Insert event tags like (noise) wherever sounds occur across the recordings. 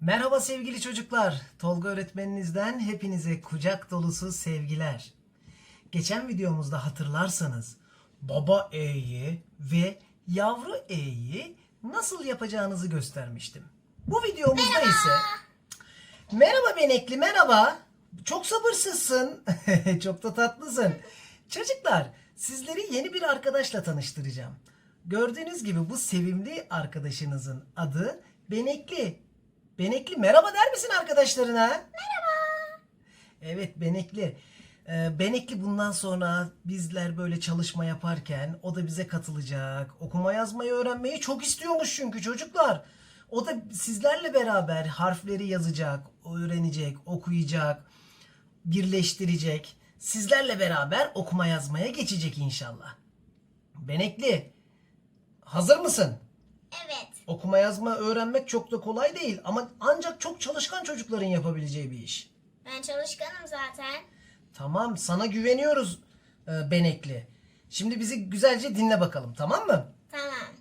Merhaba sevgili çocuklar. Tolga öğretmeninizden hepinize kucak dolusu sevgiler. Geçen videomuzda hatırlarsanız baba E'yi ve yavru E'yi nasıl yapacağınızı göstermiştim. Bu videomuzda ise Merhaba Benekli merhaba. Çok sabırsızsın. (laughs) Çok da tatlısın. Çocuklar sizleri yeni bir arkadaşla tanıştıracağım. Gördüğünüz gibi bu sevimli arkadaşınızın adı Benekli. Benekli merhaba der misin arkadaşlarına? Merhaba. Evet Benekli. Ee, Benekli bundan sonra bizler böyle çalışma yaparken o da bize katılacak. Okuma yazmayı öğrenmeyi çok istiyormuş çünkü çocuklar. O da sizlerle beraber harfleri yazacak, öğrenecek, okuyacak, birleştirecek. Sizlerle beraber okuma yazmaya geçecek inşallah. Benekli, hazır mısın? Evet. Okuma yazma öğrenmek çok da kolay değil ama ancak çok çalışkan çocukların yapabileceği bir iş. Ben çalışkanım zaten. Tamam, sana güveniyoruz e, Benekli. Şimdi bizi güzelce dinle bakalım, tamam mı? Tamam.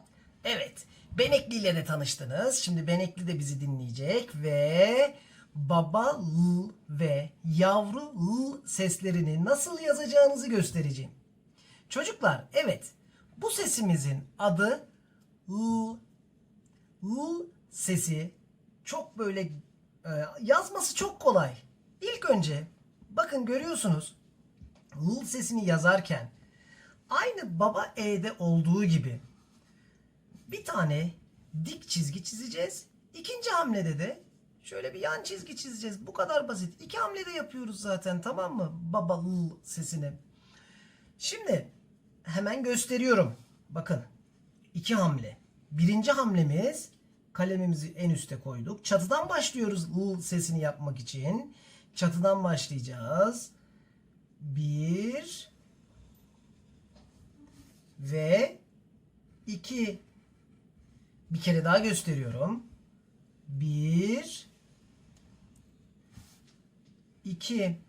Evet, Benekli ile de tanıştınız. Şimdi Benekli de bizi dinleyecek ve baba l ve yavru l seslerini nasıl yazacağınızı göstereceğim. Çocuklar, evet, bu sesimizin adı l. L sesi çok böyle e, yazması çok kolay. İlk önce bakın görüyorsunuz l sesini yazarken aynı baba e'de olduğu gibi bir tane dik çizgi çizeceğiz. İkinci hamlede de şöyle bir yan çizgi çizeceğiz. Bu kadar basit. İki hamlede yapıyoruz zaten tamam mı? Baba l sesini. Şimdi hemen gösteriyorum. Bakın. iki hamle. Birinci hamlemiz kalemimizi en üste koyduk. Çatıdan başlıyoruz l sesini yapmak için. Çatıdan başlayacağız. Bir ve iki bir kere daha gösteriyorum. Bir, iki.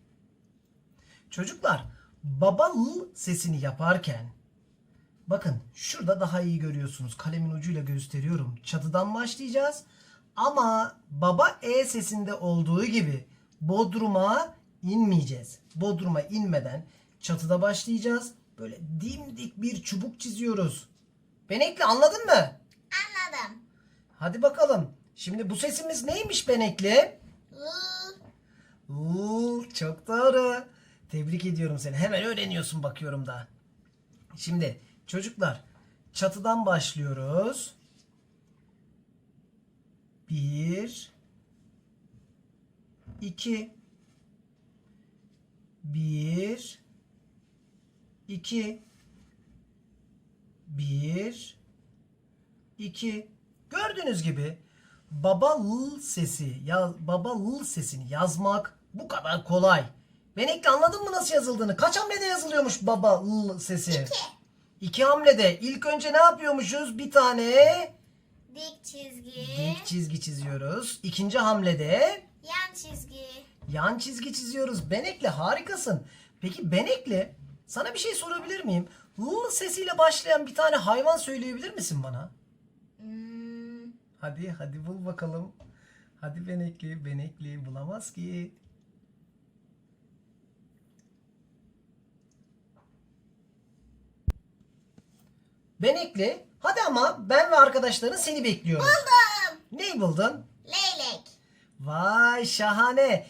Çocuklar, baba l sesini yaparken bakın şurada daha iyi görüyorsunuz. Kalemin ucuyla gösteriyorum. Çatıdan başlayacağız. Ama baba e sesinde olduğu gibi bodruma inmeyeceğiz. Bodruma inmeden çatıda başlayacağız. Böyle dimdik bir çubuk çiziyoruz. Benekli anladın mı? Anladım. Hadi bakalım. Şimdi bu sesimiz neymiş Benekli? Uuu çok doğru. Tebrik ediyorum seni. Hemen öğreniyorsun bakıyorum da. Şimdi çocuklar çatıdan başlıyoruz. Bir, iki, bir, iki, bir, 2 Gördüğünüz gibi baba l sesi ya baba l sesini yazmak bu kadar kolay. Benekli anladın mı nasıl yazıldığını? Kaç hamlede yazılıyormuş baba l sesi? İki. İki hamlede. İlk önce ne yapıyormuşuz? Bir tane Dik çizgi. dik çizgi çiziyoruz. İkinci hamlede Yan çizgi. yan çizgi çiziyoruz. Benekli harikasın. Peki Benekli sana bir şey sorabilir miyim? L sesiyle başlayan bir tane hayvan söyleyebilir misin bana? Hmm, Hadi hadi bul bakalım. Hadi benekli benekli bulamaz ki. Benekli hadi ama ben ve arkadaşların seni bekliyoruz. Buldum. Neyi buldun? Leylek. Vay şahane.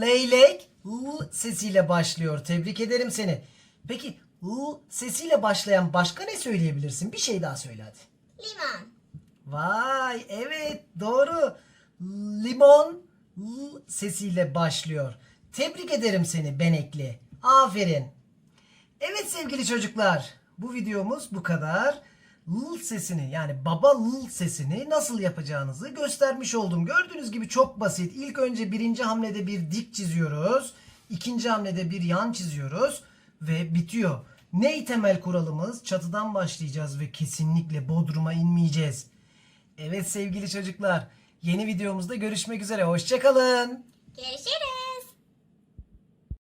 Leylek L sesiyle başlıyor. Tebrik ederim seni. Peki L sesiyle başlayan başka ne söyleyebilirsin? Bir şey daha söyle hadi. Limon. Vay evet doğru. Limon l sesiyle başlıyor. Tebrik ederim seni Benekli. Aferin. Evet sevgili çocuklar bu videomuz bu kadar. L sesini yani baba l sesini nasıl yapacağınızı göstermiş oldum. Gördüğünüz gibi çok basit. İlk önce birinci hamlede bir dik çiziyoruz. ikinci hamlede bir yan çiziyoruz ve bitiyor. Ne temel kuralımız? Çatıdan başlayacağız ve kesinlikle bodruma inmeyeceğiz. Evet sevgili çocuklar, yeni videomuzda görüşmek üzere. Hoşçakalın. Görüşürüz.